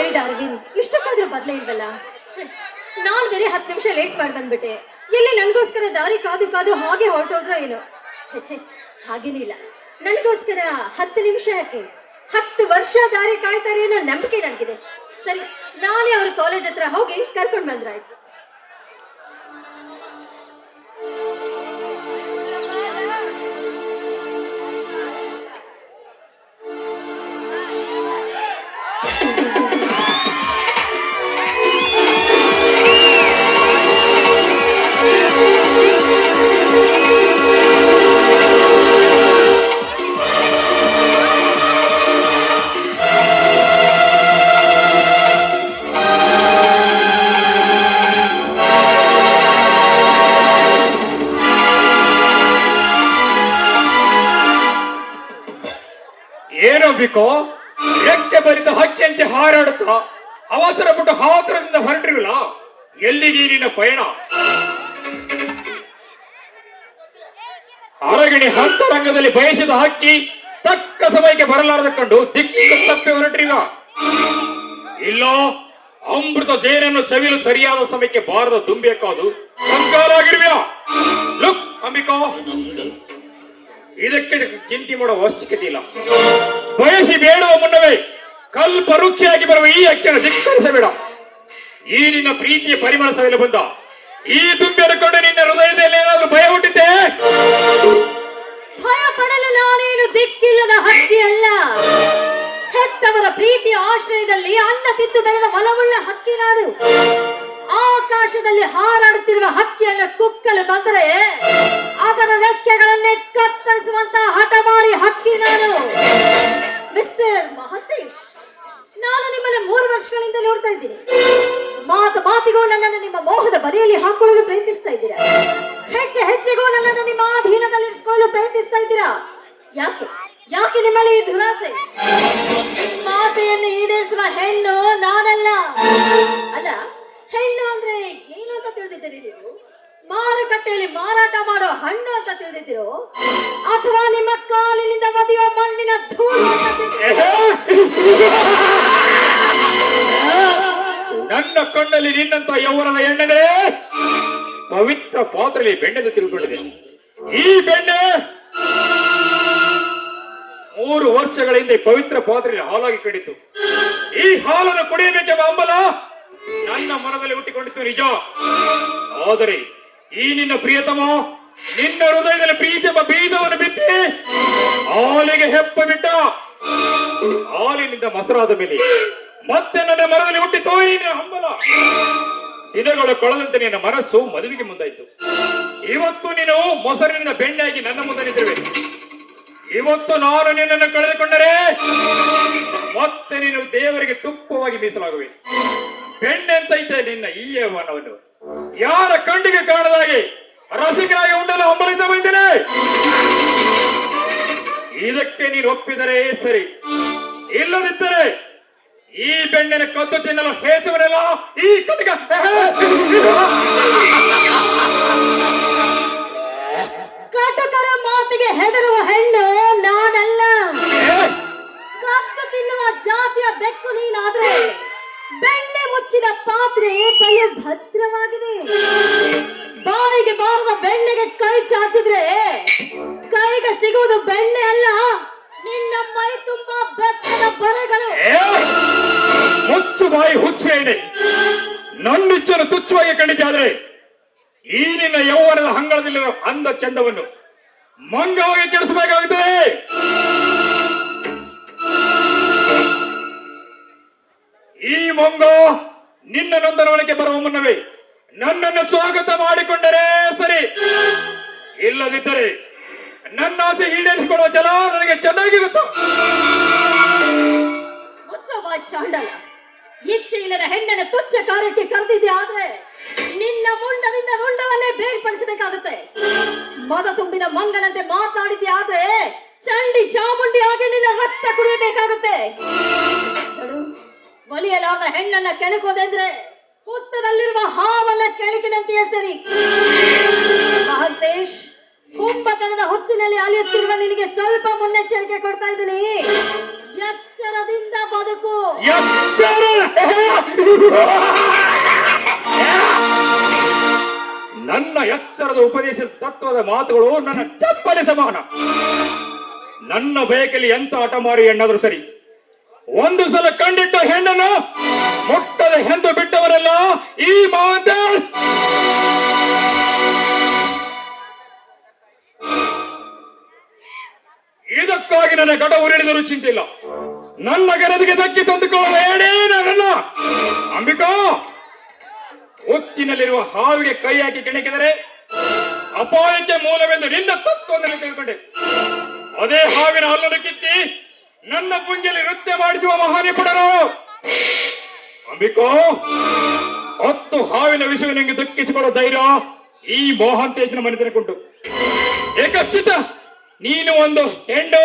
ಹೇಳಿದ ಅರವಿಂದ್ ಇಷ್ಟಕ್ಕಾದ್ರೂ ಬದಲೇ ಇಲ್ವಲ್ಲ? ನಾನ್ ಬೇರೆ ಹತ್ತು ನಿಮಿಷ ಲೇಟ್ ಮಾಡಿ ಬಂದ್ಬಿಟ್ಟೆ. ಎಲ್ಲಿ ನನಗೋಸ್ಕರ ದಾರಿ ಕಾದು ಕಾದು ಹಾಗೆ ಹೊರಟೋದ್ರ ಏನೋ? ಛೇ ಹಾಗೇನಿಲ್ಲ ನನಗೋಸ್ಕರ ಹತ್ತು ನಿಮಿಷ ಯಾಕೆ? ಹತ್ತು ವರ್ಷ ದಾರಿ ಕಾಯ್ತಾರೆ ಅನ್ನೋ ನಂಬಿಕೆ ನನಗಿದೆ. ಸರಿ, ನಾನೇ ಅವ್ರ ಕಾಲೇಜ್ ಹತ್ರ ಹೋಗಿ ಕರ್ಕೊಂಡು ಬಂದ್ರಾಯ್ತು. ಬಿಕೋ ರೆಕ್ಕೆ ಬರಿತ ಹಕ್ಕಿಯಂತೆ ಹಾರಾಡುತ್ತಾ ಅವಸರ ಪಟ್ಟು ಹಾತರದಿಂದ ಹೊರಟಿರಲ್ಲ ಎಲ್ಲಿಗೆ ನಿನ್ನ ಪಯಣ? ಅರಗಿಣಿ ಹಂತರಂಗದಲ್ಲಿ ಬಯಸಿದ ಹಕ್ಕಿ ತಕ್ಕ ಸಮಯಕ್ಕೆ ಬರಲಾರದ ಕಂಡು ದಿಕ್ಕಿಗೆ ತಪ್ಪಿ ಹೊರಟಿರುವ ಇಲ್ಲೋ, ಅಮೃತ ಜೇನನ್ನು ಸವಿಲು ಸರಿಯಾದ ಸಮಯಕ್ಕೆ ಬಾರದ ತುಂಬಿಯಕ್ಕಾದು ಕಂಗಾಲಾಗಿರುವ್ಯಾ? ಲುಕ್ ಅಂಬಿಕಾ ಇದಕ್ಕೆ ಚಿಂತೆ ಮಾಡೋ ಅವಶ್ಯಕತೆ ಇಲ್ಲ. ಬಯಸಿ ಬೇಡುವ ಮುನ್ನವೇ ಕಲ್ಪ ವೃಕ್ಷಿಯಾಗಿ ಬರುವ ಈ ಅಕ್ಕಿಯನ್ನು ಧಿಕ್ಕರಿಸಬೇಡ ಈ ನಿನ್ನ ಪ್ರೀತಿಯ ಪರಿಮಳ ಸವಿಲು ಬಂದ. ಈ ತುಂಬಿ ಅನ್ಕೊಂಡು ನಿನ್ನ ಹೃದಯದಲ್ಲಿ ಏನಾದರೂ ಭಯ ಹುಟ್ಟಿದ್ದೆ? ಭಯ ಪಡಲು ನಾನೇನು ದಿಕ್ಕಿಲ್ಲದ ಹಕ್ಕಿ ಅಲ್ಲ ಹೆತ್ತವರ ಪ್ರೀತಿಯ ಆಶ್ರಯದಲ್ಲಿ ಅನ್ನ ತಿಂದು ಬೆಳೆದ ಹೊಲವುಳ್ಳ ಹಕ್ಕಿ ನಾನು ಆಕಾಶದಲ್ಲಿ ಹಾರಾಡುತ್ತಿರುವ ಹಕ್ಕಿಯನ್ನು ಕುಕ್ಕಲು ಬಂದರೆ ಅದರ ರೆಕ್ಕೆಗಳನ್ನೇ ಕತ್ತರಿಸುವಂತಹ ಹಠಮಾರಿ ಹಕ್ಕಿ ನಾನು ಮಿಸ್ಟರ್ ಮಹತೇಶ್, ನಾನು ನಿಮ್ಮಲ್ಲಿ ಮೂರು ವರ್ಷಗಳಿಂದ ನೋಡ್ತಾ ಇದ್ದೀನಿ. ಮಾತು ಮಾತಿಗೂ ನನ್ನನ್ನು ನಿಮ್ಮ ಮೋಹದ ಬಲೆಯಲ್ಲಿ ಹಾಕೊಳ್ಳಲು ಪ್ರಯತ್ನಿಸ್ತಾ ಇದ್ದೀರಾ? ಹೆಜ್ಜೆ ಹೆಜ್ಜೆಗೂ ನನ್ನನ್ನು ನಿಮ್ಮ ಅಧೀನದಲ್ಲಿರಿಸಿಕೊಳ್ಳಲು ಪ್ರಯತ್ನಿಸ್ತಾ ಇದ್ದೀರಾ? ಯಾಕೆ? ಯಾಕೆ ನಿಮ್ಮಲ್ಲಿ ಈ ದುರಾಸೆ? ಮಾತೆಯನ್ನು ಈಡೇರಿಸುವ ಹೆಣ್ಣು ನಾನಲ್ಲ. ಅಲ್ಲ, ಹೆಣ್ಣು ಅಂದ್ರೆ ಏನು ಅಂತ ತಿಳಿದಿದ್ದೀರಿ ನೀವು? ಮಾರುಕಟ್ಟೆಯಲ್ಲಿ ಮಾರಾಟ ಮಾಡೋ ಹಣ್ಣು ಅಂತ ತಿಳಿದಿದ್ದೀರೋ? ಅಥವಾ ನಿಮ್ಮ ಕಾಲಿನಿಂದ ಒದೆಯುವ ಮಣ್ಣಿನ ಧೂಳು ನನ್ನ ಕಣ್ಣಲ್ಲಿ ನಿನ್ನಂತ ಯೌವನದ ಎಣ್ಣೆ ಪವಿತ್ರ ಪಾತ್ರೆಯಲ್ಲಿ ಬೆಣ್ಣೆದು ತಿಳ್ಕೊಂಡಿದೆ ಈ ಬೆಣ್ಣೆ ಮೂರು ವರ್ಷಗಳ ಹಿಂದೆ ಪವಿತ್ರ ಪಾತ್ರೆಯಲ್ಲಿ ಹಾಲಾಗಿ ಕಡಿತು ಈ ಹಾಲನ್ನು ಕುಡಿಯಬೇಕೆಂಬ ಹಂಬಲ ನನ್ನ ಮನದಲ್ಲಿ ಹುಟ್ಟಿಕೊಂಡಿತು ನಿಜ. ಆದರೆ ಈ ನಿನ್ನ ಪ್ರಿಯತಮ, ನಿನ್ನ ಹೃದಯದಲ್ಲಿ ಪ್ರೀತಿ ಬೀಜವನ್ನು ಬಿತ್ತಿ ಹಾಲಿಗೆ ಹೆಪ್ಪ ಬಿಟ್ಟ. ಹಾಲಿನಿಂದ ಮೊಸರಾದ ಮೇಲೆ ಮತ್ತೆ ನನ್ನ ಮರದಲ್ಲಿ ಹುಟ್ಟಿತು, ಈ ಹಂಬಲ. ದಿನಗಳು ಕೊಳದಂತೆ ನಿನ್ನ ಮನಸ್ಸು ಮದುವೆಗೆ ಮುಂದಾಯಿತು. ಇವತ್ತು ನೀನು ಮೊಸರಿನಿಂದ ಬೆಣ್ಣೆಯಾಗಿ ನನ್ನ ಮುಂದೆ ನಿಂತಿರುವೆ. ಇವತ್ತು ನಾನು ನಿನ್ನನ್ನು ಕಳೆದುಕೊಂಡರೆ ಮತ್ತೆ ನೀನು ದೇವರಿಗೆ ತುಪ್ಪವಾಗಿ ಮೀಸಲಾಗುವೆ. ಬೆಣ್ಣೆ ಅಂತೈತೆ ನಿನ್ನ ಈ ಯೌವನವನ್ನು ಯಾರ ಕಣ್ಣಿಗೆ ಕಾಣದಾಗಿ ರಸಿಕರಾಗಿ ಉಂಡಲು ಹಂಬಲಿಂದ ಬಂದಿದೆ? ಇದಕ್ಕೆ ನೀನು ಒಪ್ಪಿದರೆ ಸರಿ. ಇಲ್ಲದಿದ್ದರೆ ಈ ಬೆಣ್ಣೆನ ಕದ್ದು ತಿನ್ನಲು ಹೇಸುವರೆಲ್ಲ ಈ ಕಟ್ಟಿಗೆ ನೀನಾದ್ರೆ ಬೆಣ್ಣೆ ಮುಚ್ಚಿದ ಪಾತ್ರೆ ಬಲು ಭದ್ರವಾಗಿದೆ. ಬಾಯಿಗೆ ಬಾರದ ಬೆಣ್ಣೆಗೆ ಕೈ ಚಾಚಿದ್ರೆ ಕೈಗೆ ಸಿಗುವುದು ಬೆಣ್ಣೆ ಅಲ್ಲ. ನಿನ್ನ ಮೈ ತುಂಬಾ ಬೆತ್ತದ ಬರೆಗಳು. ಮುಚ್ಚು ಬಾಯಿ ಹುಚ್ಚು ಎಣ್ಣೆ ನನ್ನಿಚ್ಚನ್ನು ಕಂಡಿದ್ದೆ ಆದ್ರೆ ಈ ನಿನ್ನ ಯೌವನದ ಹಂಗಳದಲ್ಲಿರೋ ಅಂದ ಚಂದವನ್ನು ಮಂಗವಾಗಿ ಕೆಡಿಸಬೇಕಾಗುತ್ತದೆ ಈ ಮಂಗ ನಿನ್ನ ನೊಂದರವಳಿಗೆ ಬರುವ ಮುನ್ನವೇ ನನ್ನನ್ನು ಸ್ವಾಗತ ಮಾಡಿಕೊಂಡರೆ ಸರಿ. ಇಲ್ಲದಿದ್ದರೆ ನನ್ನ ಆಸೆ ಈಡೇರಿಸಿಕೊಳ್ಳುವ ಜಲ ನನಗೆ ಚೆನ್ನಾಗಿ ಗೊತ್ತು ಬಾಯ್ ಚಾಂಡಲ. ಇಚ್ಛೆ ಇಲ್ಲದ ಹೆಣ್ಣನ ತುಚ್ಛ ಕಾರ್ಯಕ್ಕೆ ಕರೆದಿದ್ದೆ ಆದ್ರೆ ನಿನ್ನ ಮುಂಡದಿಂದ ರುಂಡವನ್ನೇ ಬೇರ್ಪಡಿಸಬೇಕಾಗುತ್ತೆ. ಮದ ತುಂಬಿದ ಮಂಗನಂತೆ ಮಾತಾಡಿದ್ದೆ ಆದ್ರೆ ಚಂಡಿ ಚಾಮುಂಡಿ ಆಗಿ ನಿನ್ನ ರಕ್ತ ಕುಡಿಯಬೇಕಾಗುತ್ತೆ. ನೋಡು, ಅವನ ಹೆಣ್ಣನ್ನ ಕೆಣಕೋದೆಂದ್ರೆ ಹುತ್ತದಲ್ಲಿರುವ ಹಾವನ್ನ ಕೆಣಕಿದಂತೆಯೇ ಸರಿ. ಮಹಂತೇಶ್ ಕುಂಭಕನದ ಹುಚ್ಚಿನಲ್ಲಿ ಅಲಿಯುತ್ತಿರುವ ನಿನಗೆ ಸ್ವಲ್ಪ ಮುನ್ನೆಚ್ಚರಿಕೆ ಕೊಡ್ತಾ ಇದ್ದೀನಿ. ಎಚ್ಚರದಿಂದ ಬದುಕು. ನನ್ನ ಎಚ್ಚರದ ಉಪದೇಶ ತತ್ವದ ಮಾತುಗಳು ನನ್ನ ಚಪ್ಪಲಿ ಸಮಾನ. ನನ್ನ ಬಯಕಲ್ಲಿ ಎಂತ ಆಟ ಮಾಡಿ ಎಣ್ಣಾದ್ರೂ ಸರಿ. ಒಂದು ಸಲ ಕಂಡಿಟ್ಟ ಹೆಣ್ಣನ್ನು ಮುಟ್ಟದ ಹೆಂದು ಬಿಟ್ಟವರೆಲ್ಲ ಈ ಮಾತ. ಇದಕ್ಕಾಗಿ ನನ್ನ ಗಡ ಉರಿಡಿದರೂ ಚಿಂತಿಲ್ಲ. ನನ್ನ ಗರದಿಗೆ ದಕ್ಕಿ ನಾನಲ್ಲ ಅಂಬಿಕಾ ಒತ್ತಿನಲ್ಲಿರುವ ಹಾವಿಗೆ ಕೈ ಹಾಕಿ ಕೆಣಕಿದರೆ ಅಪಾಯಕ್ಕೆ ಮೂಲವೆಂದು ನಿನ್ನ ತತ್ವ ತಿಳ್ಕೊಂಡೆ. ಅದೇ ಹಾವಿನ ಹಲ್ಲನ್ನು ಕಿತ್ತಿ ನನ್ನ ಪುಂಜಲಿ ನೃತ್ಯ ಮಾಡಿಸುವ ಮಹಾನಿಪುಡರು ಅಂಬಿಕೋ, ಹತ್ತು ಹಾವಿನ ವಿಷಯ ನಿಮಗೆ ದುಃಖಿಸಿಕೊಳ್ಳೋ ಧೈರ್ಯ ಈ ಮೋಹಂತೇಶನ ಮನೆತನಕ್ಕುಂಟು ಏಕಶ್ಚಿತ, ನೀನು ಒಂದು ಹೆಣ್ಣು,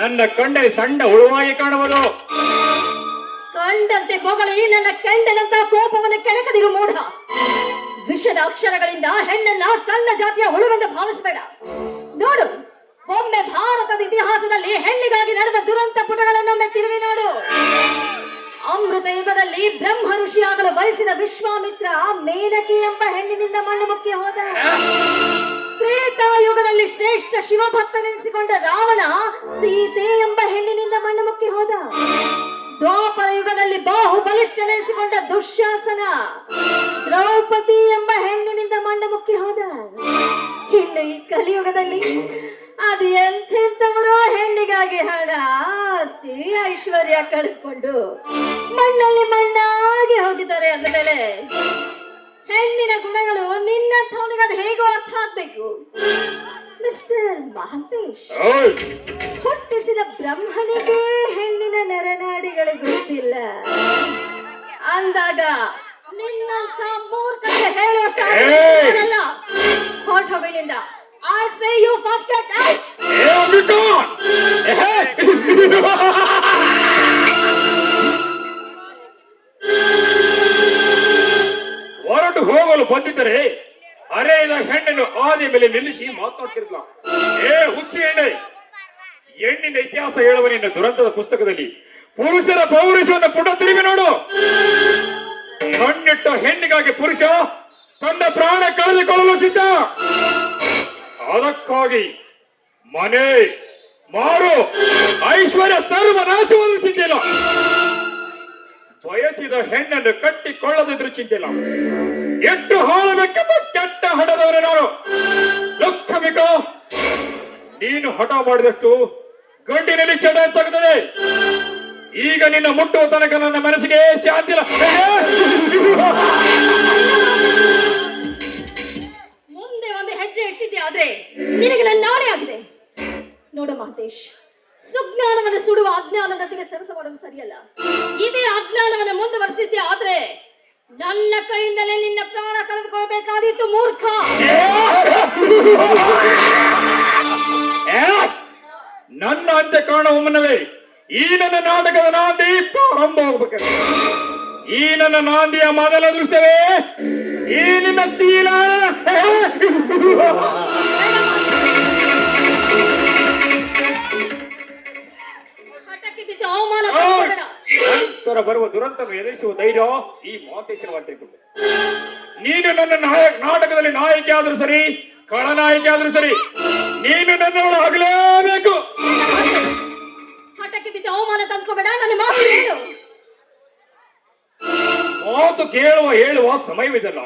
ನನ್ನ ಕಂಡರೆ ಸಣ್ಣ ಉಳುವಾಗಿ ಕಾಣುವುದು. ಕಂಡಂತೆ ಬೊಗಳಿ ನನ್ನ ಕೆಂಡನಂತಹ ಕೋಪವನ್ನು ಕೆಳಕದಿರು ಮೂಢ. ವಿಷದ ಅಕ್ಷರಗಳಿಂದ ಹೆಣ್ಣನ್ನ ಸಣ್ಣ ಜಾತಿಯ ಹುಳುವೆಂದು ಭಾವಿಸಬೇಡ. ನೋಡು ಒಮ್ಮೆ ಭಾರತದ ಇತಿಹಾಸದಲ್ಲಿ ಹೆಣ್ಣಿಗಾಗಿ ನಡೆದ ದುರಂತ ಪುಟಗಳನ್ನೊಮ್ಮೆ ತಿರುವಿ ನೋಡು. ಅಮೃತ ಯುಗದಲ್ಲಿ ಬ್ರಹ್ಮ ಋಷಿಯಾಗಲು ಬಯಸಿದ ವಿಶ್ವಾಮಿತ್ರ ಮೇನಕಿ ಎಂಬ ಹೆಣ್ಣಿನಿಂದ ಮಣ್ಣು ಮುಕ್ಕಿ ಹೋದ. ತ್ರೇತಾಯುಗದಲ್ಲಿ ಶ್ರೇಷ್ಠ ಶಿವಭಕ್ತನೆನಿಸಿಕೊಂಡ ರಾವಣ ಸೀತೆ ಎಂಬ ಹೆಣ್ಣಿನಿಂದ ಮಣ್ಣು ಮುಕ್ಕಿ ಹೋದ. ದ್ವಾಪರ ಯುಗದಲ್ಲಿ ಬಾಹು ಬಲಿಷ್ಠನೆನಿಸಿಕೊಂಡ ದುಶ್ಯಾಸನ ದ್ರೌಪದಿ ಎಂಬ ಹೆಣ್ಣಿನಿಂದ ಮಣ್ಣು ಮುಕ್ಕಿ ಹೋದ. ಇನ್ನು ಈ ಕಲಿಯುಗದಲ್ಲಿ ಅದು ಎಂಥೆಂಥವರೋ ಹೆಣ್ಣಿಗಾಗಿ ಹಣ ಆಸ್ತಿ ಐಶ್ವರ್ಯ ಕಳೆದುಕೊಂಡು ಮಣ್ಣಲ್ಲಿ ಮಣ್ಣಾಗಿ ಹೋಗಿದ್ದಾರೆ ಅಂದ ಮೇಲೆ ಹೆಣ್ಣಿನ ಗುಣಗಳು ನಿನ್ನ ಅದು ಹೇಗೋ ಅರ್ಥ ಆಗ್ಬೇಕು. ಮಿಸ್ಟರ್ ಮಹಂತೇಶ್ ಹುಟ್ಟಿಸಿದ ಬ್ರಹ್ಮನಿಗೆ ಹೆಣ್ಣಿನ ನರನಾಡಿಗಳು ಗೊತ್ತಿಲ್ಲ. ಅಂದಾಗ ನಿನ್ನಂತ ಮೂರ್ಖತೆ ಹೇಳುವಷ್ಟು ಹೊರಟು ಹೋಗು ಇಲ್ಲಿಂದ ಐ you ಫಸ್ಟ್ ಔಟ್ ಏ ಅಂಬಿಕಾ ಏಹೇ! ಹೊರಟು ಹೋಗಲು ಬಂದಿದ್ದರೆ ಅರೆಯದ ಹೆಣ್ಣನ್ನು ಆದಿ ಮೇಲೆ ನಿಲ್ಲಿಸಿ ಮಾತನಾಡ್ತಿರ್ಲ ಏ ಹುಚ್ಚಿ ಎಣ್ಣೆ. ಹೆಣ್ಣಿನ ಇತಿಹಾಸ ಹೇಳುವ ನಿನ್ನ ದುರಂತದ ಪುಸ್ತಕದಲ್ಲಿ. ಪುರುಷರ ಪೌರುಷವನ್ನು ಪುಟ ತಿರುಗಿ ನೋಡು. ಕಣ್ಣಿಟ್ಟ ಹೆಣ್ಣಿಗಾಗಿ ಪುರುಷ ತನ್ನ ಪ್ರಾಣ ಕಳೆದುಕೊಳ್ಳಲು ಸಿದ್ಧ. ಅದಕ್ಕಾಗಿ ಮನೆ ಮಾರು ಐಶ್ವರ್ಯ ಸರ್ವನಾಶವಾದರೂ ಚಿಂತಿಲ್ಲ ಬಯಸಿದ ಹೆಣ್ಣನ್ನು ಕಟ್ಟಿಕೊಳ್ಳದಿದ್ರು ಚಿಂತಿಲ್ಲ ಎಷ್ಟು ಹಾಳಬೇಕೆಂಬ ಕೆಟ್ಟ ಹಠದವರೇ ನಾನು. ದುಃಖಮಿಕ ನೀನು ಹಠ ಮಾಡಿದಷ್ಟು ಗಂಡಿನಲ್ಲಿ ಚಡ ತಗದರೆ ಈಗ ನಿನ್ನ ಮುಟ್ಟುವ ತನಕ ನನ್ನ ಮನಸ್ಸಿಗೆ ಶಾಂತಿ ಇಲ್ಲ. ಮಹಂತೇಶ್ ಸುಜ್ಞಾನವನ್ನು ಸುಡುವ ಅಜ್ಞಾನದೊಂದಿಗೆ ಸರಸ ಮಾಡೋದು ಸರಿಯಲ್ಲ. ಇದೇ ಅಜ್ಞಾನವನ್ನು ಮುಂದುವರೆಸಿದ್ದೆ ಆದ್ರೆ ನನ್ನ ಕೈಯಿಂದಲೇ ನಿನ್ನ ಪ್ರಾಣ ಕಳೆದುಕೊಳ್ಬೇಕಾದೀತು ಮೂರ್ಖ? ನನ್ನ ಅಂತ್ಯ ಕಾಣುವ ಮುನ್ನವೇ ಈ ನನ್ನ ನಾಟಕದ ನಾಂದಿ ಪ್ರಾರಂಭವಾಗಬೇಕು ಈ ನನ್ನ ನಾಂದಿಯ ಮೊದಲ ದೃಶ್ಯವೇ, ಈ ನಿನ್ನ ಶೀಲ. ಬರುವ ದುರಂತವನ್ನು ಎದುರಿಸುವ ಧೈರ್ಯ ಈ ಮಾತೇಶ್ವರವಾಗಿರುತ್ತದೆ ನೀನು ನನ್ನ ನಾಯಕ ನಾಟಕದಲ್ಲಿ ನಾಯಕಿ ಆದ್ರೂ ಸರಿ ಖಳನಾಯಕಿ ಆದ್ರೂ ಸರಿ ನೀನು ನನ್ನವಳು ಆಗಲೇಬೇಕು. ಹಠಕ್ಕೆ ಬಿದ್ದು ಅವಮಾನ ತಂದ್ಕೋಬೇಡ ನನ್ನ ಮಾತು ಹೇಳು ಮಾತು ಕೇಳುವ ಹೇಳುವ ಸಮಯವಿದಲ್ಲ.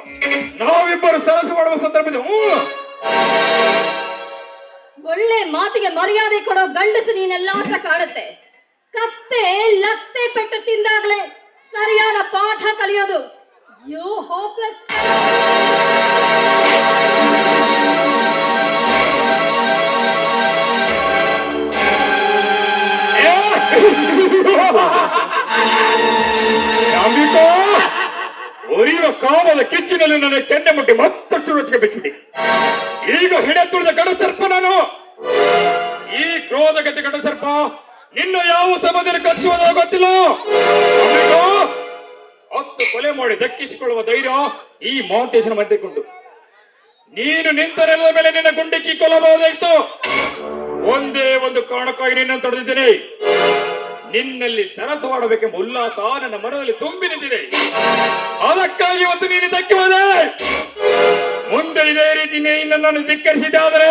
ನಾವಿಬ್ಬರು ಸರಸು ಮಾಡುವ ಸಂದರ್ಭದಲ್ಲಿ ಹ್ಞೂ. ಒಳ್ಳೆ ಮಾತಿಗೆ ಮರ್ಯಾದೆ ಕೊಡೋ ಗಂಡಸು ನೀನೆಲ್ಲ ಅಂತ ಕಾಣುತ್ತೆ. ಕತ್ತೆ ಲತ್ತೆ ಪೆಟ್ಟು ತಿಂದಾಗ್ಲೆ ಸರಿಯಾದ ಪಾಠ ಕಲಿಯೋದು. ಯು ಹೋಪ್ಲೆಸ್ ಉರಿಯುವ ಕಾಮದ ಕಿಚ್ಚಿನಲ್ಲಿ ನನ್ನ ಕೆನ್ನೆ ಮುಟ್ಟಿ ಮತ್ತಷ್ಟು ರೊಚ್ಚಿಗೆ ಬಿಟ್ಟಿದೆ ಈಗ ಹಿಡೆ ತುಳಿದ ಗಡಸರ್ಪ ನಾನು. ಈ ಕ್ರೋಧಗತಿ ಗಡ ಸರ್ಪ ನಿನ್ನ ಯಾವ ಸಮಯದಲ್ಲಿ ಕಚ್ಚುವುದೋ ಗೊತ್ತಿಲ್ಲ. ಹತ್ತು ಕೊಲೆ ಮಾಡಿ ದಕ್ಕಿಸಿಕೊಳ್ಳುವ ಧೈರ್ಯ ಈ ಮೌಂಟೇಶನ್ ಮಧ್ಯಕ್ಕುಂಟು. ನೀನು ನಿಂತರೆಲ್ಲ ಮೇಲೆ ನಿನ್ನ ಗುಂಡಿಕ್ಕಿ ಕೊಲ್ಲಬಹುದಾಯ್ತು. ಒಂದೇ ಒಂದು ಕಾರಣಕ್ಕಾಗಿ ನಿನ್ನ ತೊಡೆದಿದ್ದೇನೆ. ನಿನ್ನಲ್ಲಿ ಸರಸವಾಡಬೇಕೆಂಬ ಉಲ್ಲಾಸ ನನ್ನ ಮನದಲ್ಲಿ ತುಂಬಿ ನಿಂತಿದೆ. ಅದಕ್ಕಾಗಿ ಇವತ್ತು ನೀನು ದಕ್ಕಿ ಮುಂದೆ ಇದೇ ರೀತಿ ನೀನು ನನ್ನನ್ನು ಧಿಕ್ಕರಿಸಿದ್ದಾದರೆ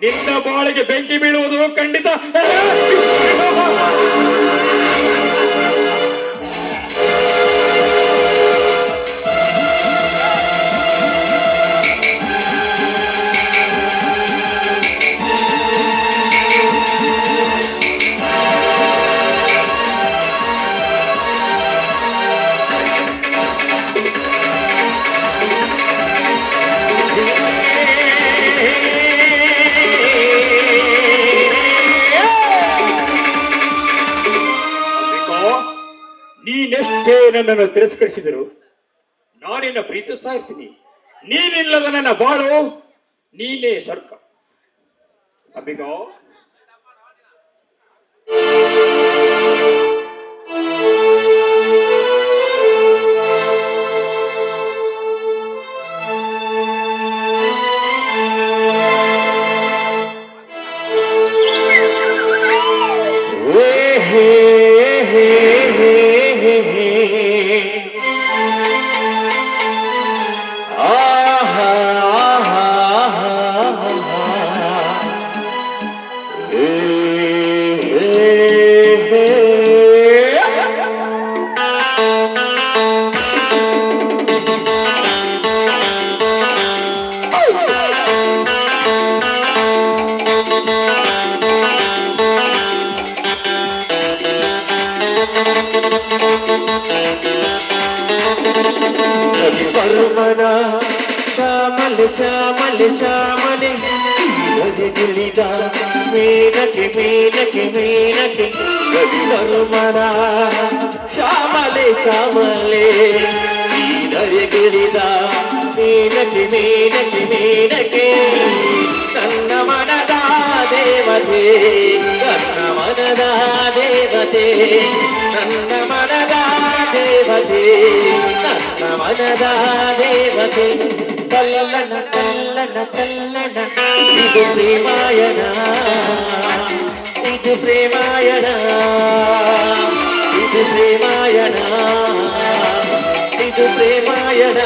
ನಿನ್ನ ಬಾಳಿಗೆ ಬೆಂಕಿ ಬೀಳುವುದು ಖಂಡಿತ. ನನ್ನನ್ನು ತಿರಸ್ಕರಿಸಿದರು. ನಾನಿನ್ನ ಪ್ರೀತಿಸ್ತಾ ಇರ್ತೀನಿ. ನೀನಿಲ್ಲದ ನನ್ನ ಬಾಳು ನೀನೇ ಸ್ವರ್ಗ. ಅಂಬಿಕಾ ಶ್ಯಾಮಲೆ ಶ್ಯಾಮಲೆ ಶ್ಯಾಮಲೆ ಗದಿಗಿಳಿದ ಮೇನಕೆ ಮೇನಕೆ ಮೇನಕೆ ಗದಿ ಪರ್ವನ ಶ್ಯಾಮಲೆ ಶ್ಯಾಮಲೆ ಗಿಳಿದ ಮೇನಕೆ ಮೇನಕೆ ಮೇನಕೆ ನನ್ನ ಮನದ ದೇವತೆ ನನ್ನ ಮನದ ದೇವತೆ ನನ್ನ ಮನದ ದೇವತೆ ನನ್ನ ಮನದ ದೇವತೆ ಕಲ್ಲನ ಕಲ್ಲನ ಕಲ್ಲನ ಇದು ಪ್ರೇಮಾಯಣ ಇದು ಪ್ರೇಮಾಯಣ ಇದು ಪ್ರೇಮಾಯಣ ಇದು ಪ್ರೇಮಾಯಣ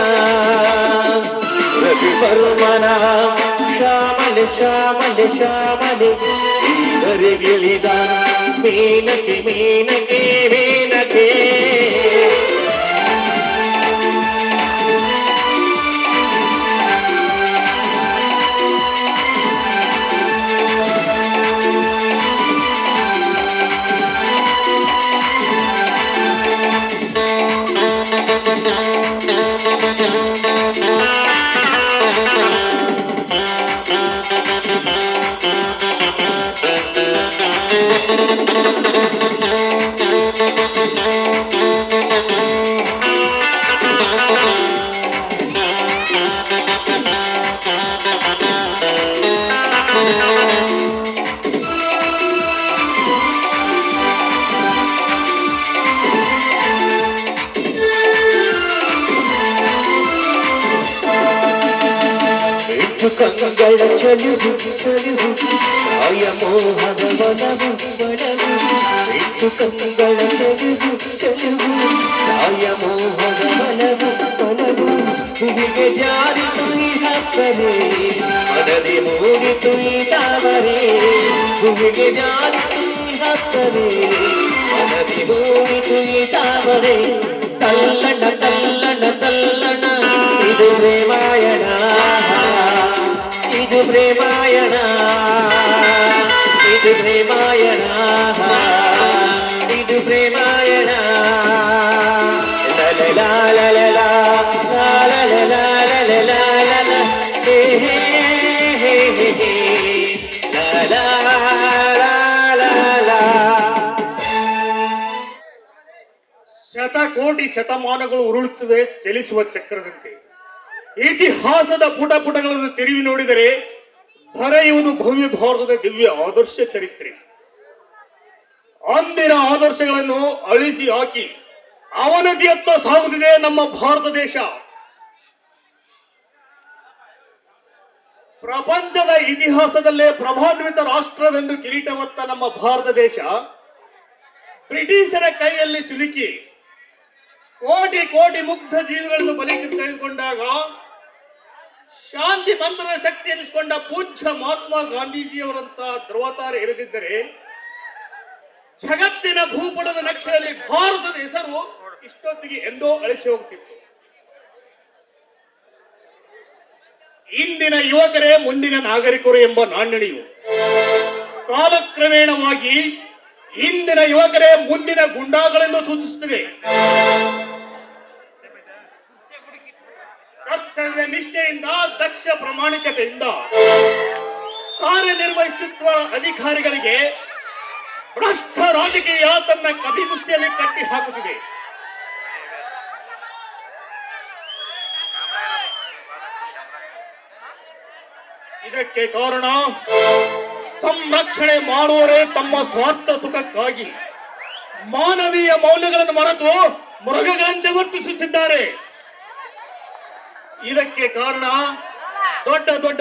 ರವಿ ಪರ್ವನ ಶ್ಯಾಮಲೆ ಶ್ಯಾಮಲೆ ಶ್ಯಾಮಲೆ ಈವರೆಗಿಳಿದ ಮೇನಕೆ ಮೇನಕೆ ಮೇನಕೆ ಹೆಚ್ಚು ಕಂಗಳ ಚಲುವು ಚಲುವು ಆಯ ಮೋಹದ ಬಲವು ಬಲವು ಹೆಚ್ಚು ಕಂಗಳ ಚಲುವು ಚಲುವು ಆಯ ಮೋಹದ ಬಲವು ಬಲವು ಹೂವಿಗೆ ಜಾರಿ ತುಯಿ ಹಕ್ಕರೆ ಮನದಿ ಮೂಡಿ ತುಯಿ ತಾವರೆ ಹೂವಿಗೆ ಜಾರಿ ತುಯಿ ಹಕ್ಕರೆ ಮನದಿ ಮೂಡಿ ತುಯಿ ತಾವರೆ ತಲ್ಲಣ ತಲ್ಲಣ ತಲ್ಲಣ ಇದು ಪ್ರೇಮಾಯಣ ಇದು ಪ್ರೇಮಾಯಣ. ಇದು ಪ್ರೇಮಾಯಣ. ಇದು ಪ್ರೇಮಾಯಣ. ಶತಕೋಟಿ ಶತಮಾನಗಳು ಉರುಳುತ್ತವೆ ಚಲಿಸುವ ಚಕ್ರದಂತೆ ಇತಿಹಾಸದ ಪುಟ ಪುಟಗಳನ್ನು ತಿರುವಿ ನೋಡಿದರೆ ಬರೆಯುವುದು ಭವ್ಯ ಭಾರತದ ದಿವ್ಯ ಆದರ್ಶ ಚರಿತ್ರೆ. ಅಂದಿನ ಆದರ್ಶಗಳನ್ನು ಅಳಿಸಿ ಹಾಕಿ ಅವನತಿಯತ್ತ ಸಾಗುತ್ತಿದೆ ನಮ್ಮ ಭಾರತ ದೇಶ. ಪ್ರಪಂಚದ ಇತಿಹಾಸದಲ್ಲೇ ಪ್ರಭಾನ್ವಿತ ರಾಷ್ಟ್ರವೆಂದು ಕಿರೀಟವತ್ತ ನಮ್ಮ ಭಾರತ ದೇಶ. ಬ್ರಿಟಿಷರ ಕೈಯಲ್ಲಿ ಸಿಲುಕಿ ಕೋಟಿ ಕೋಟಿ ಮುಗ್ಧ ಜೀವಿಗಳನ್ನು ಬಲಿಕೆ ತೆಗೆದುಕೊಂಡಾಗ ಶಾಂತಿ ಬಂಧನ ಶಕ್ತಿ ಎನಿಸಿಕೊಂಡ ಪೂಜ್ಯ ಮಹಾತ್ಮ ಗಾಂಧೀಜಿಯವರಂತಹ ಧ್ರುವತಾರ ಇರದಿದ್ದರೆ ಜಗತ್ತಿನ ಭೂಪಟದ ನಕ್ಷೆಯಲ್ಲಿ ಭಾರತದ ಹೆಸರು ಇಷ್ಟೊತ್ತಿಗೆ ಎಂದೋ ಅಳಿಸಿ ಹೋಗ್ತಿತ್ತು. ಇಂದಿನ ಯುವಕರೇ, ಮುಂದಿನ ನಾಗರಿಕರು ಎಂಬ ನಾಣ್ಯಣಿಯು ಕಾಲಕ್ರಮೇಣವಾಗಿ ಇಂದಿನ ಯುವಕರೇ ಮುಂದಿನ ಗುಂಡಾಗಳೆಂದು ಸೂಚಿಸುತ್ತದೆ. ಕರ್ತವ್ಯ ನಿಷ್ಠೆಯಿಂದ, ದಕ್ಷ ಪ್ರಾಮಾಣಿಕತೆಯಿಂದ ಕಾರ್ಯನಿರ್ವಹಿಸುತ್ತಿರುವ ಅಧಿಕಾರಿಗಳಿಗೆ ಭ್ರಷ್ಟ ರಾಜಕೀಯ ತನ್ನ ಕಪಿಮುಷ್ಟಿಯಲ್ಲಿ ಕಟ್ಟಿ ಹಾಕುತ್ತಿದೆ. ಇದಕ್ಕೆ ಕಾರಣ ಸಂರಕ್ಷಣೆ ಮಾಡುವರೇ ತಮ್ಮ ಸ್ವಾರ್ಥ ಸುಖಕ್ಕಾಗಿ ಮಾನವೀಯ ಮೌಲ್ಯಗಳನ್ನು ಮರೆತು ಮೃಗಗಳಂತೆ ವರ್ತಿಸುತ್ತಿದ್ದಾರೆ. ಇದಕ್ಕೆ ಕಾರಣ ದೊಡ್ಡ ದೊಡ್ಡ